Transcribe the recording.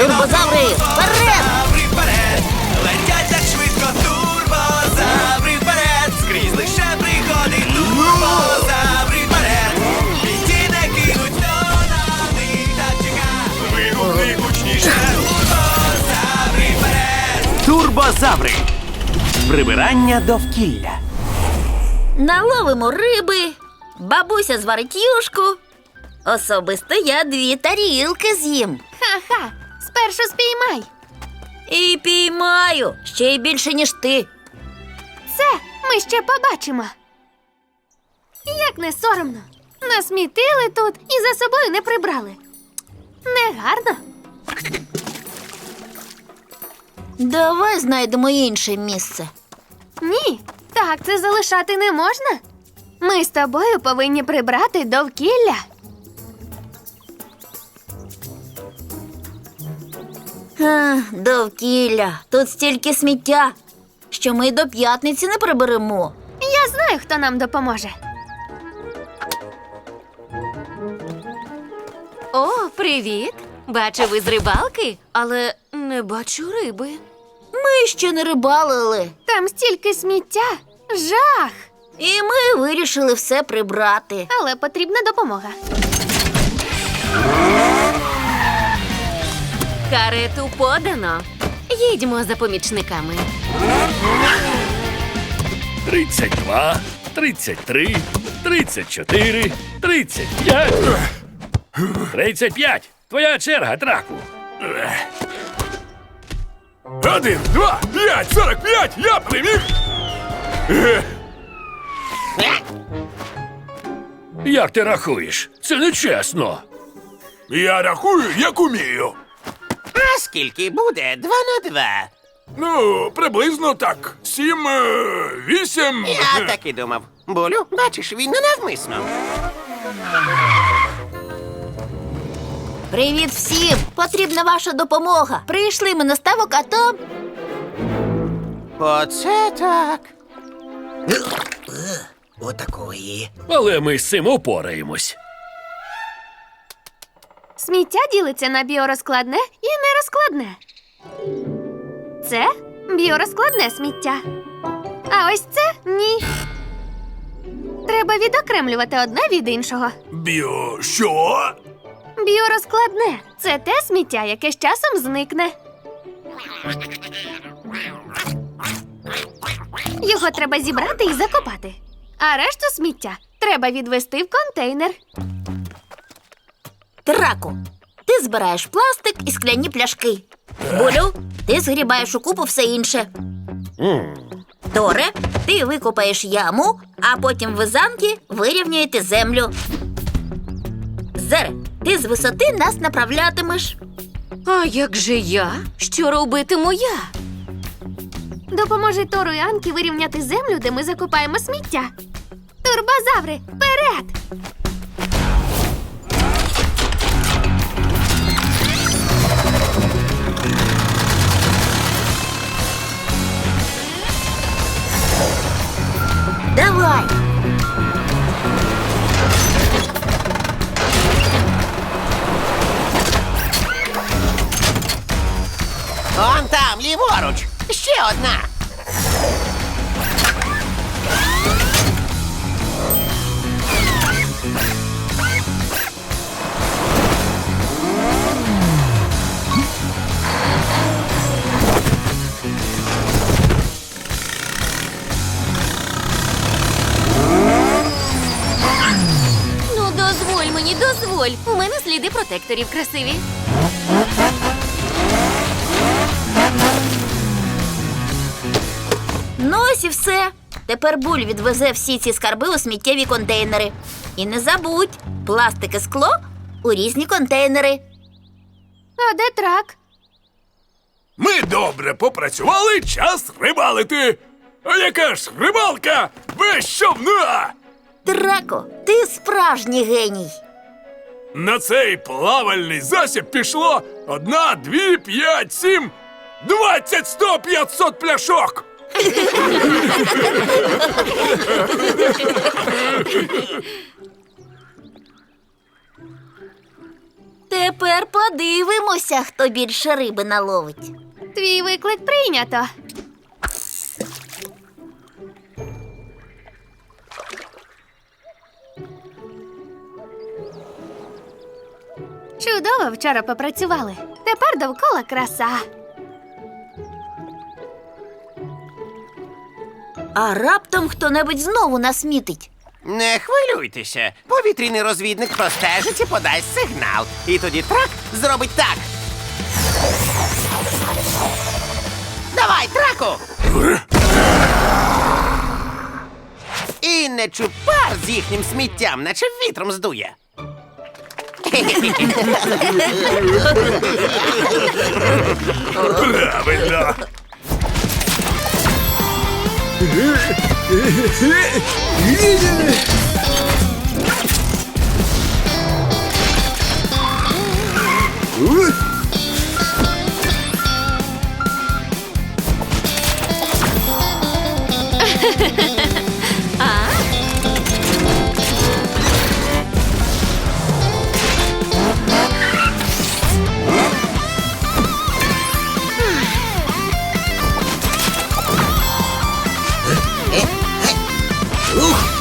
Вперед! Турбозаври вперед! Летять так швидко, турбозаври вперед! Скрізь лише пригоди, турбозаври вперед! Біді не кинуть, хто на них так чека! Вигукни гучніше! Турбозаври вперед! Турбозаври. Прибирання довкілля. Наловимо риби, бабуся зварить юшку. Особисто я дві тарілки з'їм. Ха-ха, спершу спіймай. І піймаю ще й більше, ніж ти. Це ми ще побачимо. Як не соромно. Насмітили тут і за собою не прибрали. Негарно. Давай знайдемо інше місце. Ні, так це залишати не можна. Ми з тобою повинні прибрати довкілля. Ех, довкілля. Тут стільки сміття, що ми до п'ятниці не приберемо. Я знаю, хто нам допоможе. О, привіт! Бачу, ви з рибалки, але не бачу риби. Ми ще не рибалили, Там стільки сміття. Жах! і ми вирішили все прибрати. Але потрібна допомога. Карету подано. Їдьмо за помічниками. 32, 33, 34, 35. 35. Твоя черга, драку. Один, два, п'ять, сорок п'ять, я переміг! Як ти рахуєш? Це нечесно. Я рахую, як умію. А скільки буде? Два на два. Ну, приблизно так. Сім, е, вісім. Я так і думав. Болю, бачиш, він не навмисно. Привіт всім! Потрібна ваша допомога. Прийшли ми на ставок, а там. Оце так. Отакої. Але ми з цим упораємось. Сміття ділиться на біорозкладне і нерозкладне. Це біорозкладне сміття. А ось це ні. Треба відокремлювати одне від іншого. Біо, що? Біорозкладне це те сміття, яке з часом зникне. Його треба зібрати і закопати. А решту сміття треба відвести в контейнер. Траку, ти збираєш пластик і скляні пляшки. Булю, ти згрібаєш у купу все інше. Торе, ти викопаєш яму, а потім ви замки вирівнюєте землю. Зере, ти з висоти нас направлятимеш. А як же я? Що робитиму я? Допоможи Тору і Анкі вирівняти землю, де ми закопаємо сміття. Турбозаври, вперед! Он там, ліворуч. Ще одна. Ну, дозволь мені, дозволь. У мене сліди протекторів красиві. Ну ось і все. Тепер буль відвезе всі ці скарби у сміттєві контейнери. І не забудь, пластик і скло у різні контейнери. А де трак? Ми добре попрацювали, час рибалити. А яка ж рибалка безщовна? Трако, ти справжній геній. На цей плавальний засіб пішло одна, дві, п'ять, сім, двадцять, сто, п'ятсот пляшок. Тепер подивимося, хто більше риби наловить. Твій виклик прийнято. Чудово вчора попрацювали. Тепер довкола краса. А раптом хто-небудь знову насмітить. Не хвилюйтеся. Повітряний розвідник простежить і подасть сигнал. І тоді трак зробить так. Давай, траку! І не чупар з їхнім сміттям, наче вітром здує. Правильно. ええええええうっ